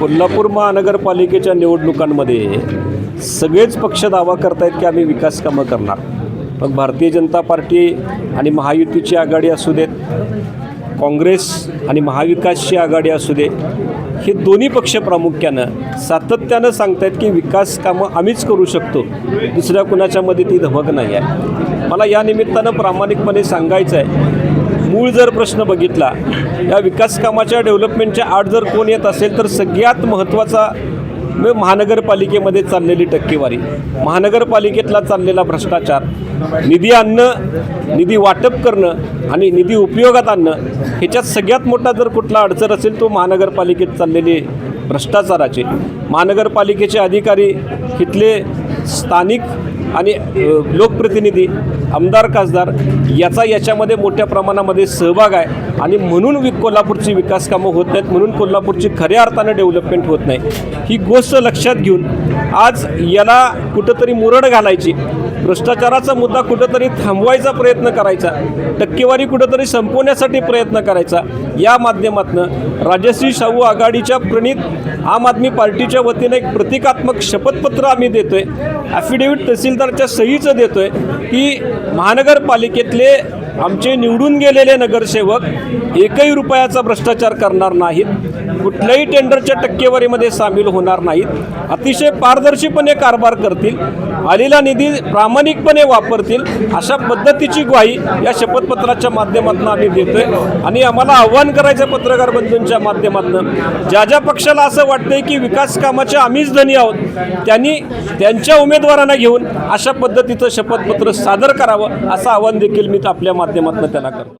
कोल्हापूर महानगरपालिकेच्या निवडणुकांमध्ये सगळेच पक्ष दावा करतायत की आम्ही विकास कामं करणार. मग भारतीय जनता पार्टी आणि महायुतीची आघाडी असू देत काँग्रेस आणि महाविकासची आघाडी असू दे हे दोन्ही पक्ष प्रामुख्यानं सातत्यानं सांगतायत की विकास कामं आम्हीच करू शकतो. दुसऱ्या कुणाच्यामध्ये ती धमक नाही आहे. मला या निमित्तानं प्रामाणिकपणे सांगायचं आहे मूळ जर प्रश्न बघितला या विकास कामाच्या डेव्हलपमेंटच्या आड जर कोण येत असेल तर सगळ्यात महत्त्वाचा म्हणजे महानगरपालिकेमध्ये चाललेली टक्केवारी. महानगरपालिकेतला चाललेला भ्रष्टाचार निधी आणणं निधी वाटप करणं आणि निधी उपयोगात आणणं ह्याच्यात सगळ्यात मोठा जर कुठला अडचण असेल तो महानगरपालिकेत चाललेली भ्रष्टाचाराचे. महानगरपालिकेचे अधिकारी तिथले स्थानिक आणि लोकप्रतिनिधी आमदार खासदार याचा याच्यामध्ये मोठ्या प्रमाणामध्ये सहभाग आहे. आणि म्हणून वि कोल्हापूरची विकास कामं होत नाहीत म्हणून कोल्हापूरची खऱ्या अर्थानं डेव्हलपमेंट होत नाही. ही गोष्ट लक्षात घेऊन आज याला कुठंतरी मुरड घालायची. भ्रष्टाचाराचा मुद्दा कुठंतरी थांबवायचा प्रयत्न करायचा टक्केवारी कुठंतरी संपवण्यासाठी प्रयत्न करायचा या माध्यमातून राजश्री शाहू आघाडीच्या प्रणित आम आदमी पार्टीच्या वतीनं एक प्रतिकात्मक शपथपत्र आम्ही देतोय. ॲफिडेव्हिट तहसीलदारच्या सहीचं देतोय की महानगरपालिकेतले आमचे निवडून गेलेले नगरसेवक एकही रुपयाचा भ्रष्टाचार करणार नाहीत. कुठल्याही टेंडरच्या टक्केवारीमध्ये सामील होणार नाहीत. अतिशय पारदर्शीपणे कारभार करतील. आलेला निधी प्रामाणिकपणे वापरतील. अशा पद्धतीची ग्वाही या शपथपत्राच्या माध्यमातून आम्ही देतोय. आणि आम्हाला आव्हान करायचं पत्रकार बंधूंच्या माध्यमातून. ज्या ज्या पक्षाला असं वाटतंय की विकास कामाचे आम्हीच धनी आहोत त्यांनी त्यांच्या उमेदवारांना घेऊन अशा पद्धतीचं शपथपत्र सादर करावं असं आव्हान देखील मी आपल्या माध्यमातून त्यांना करतो.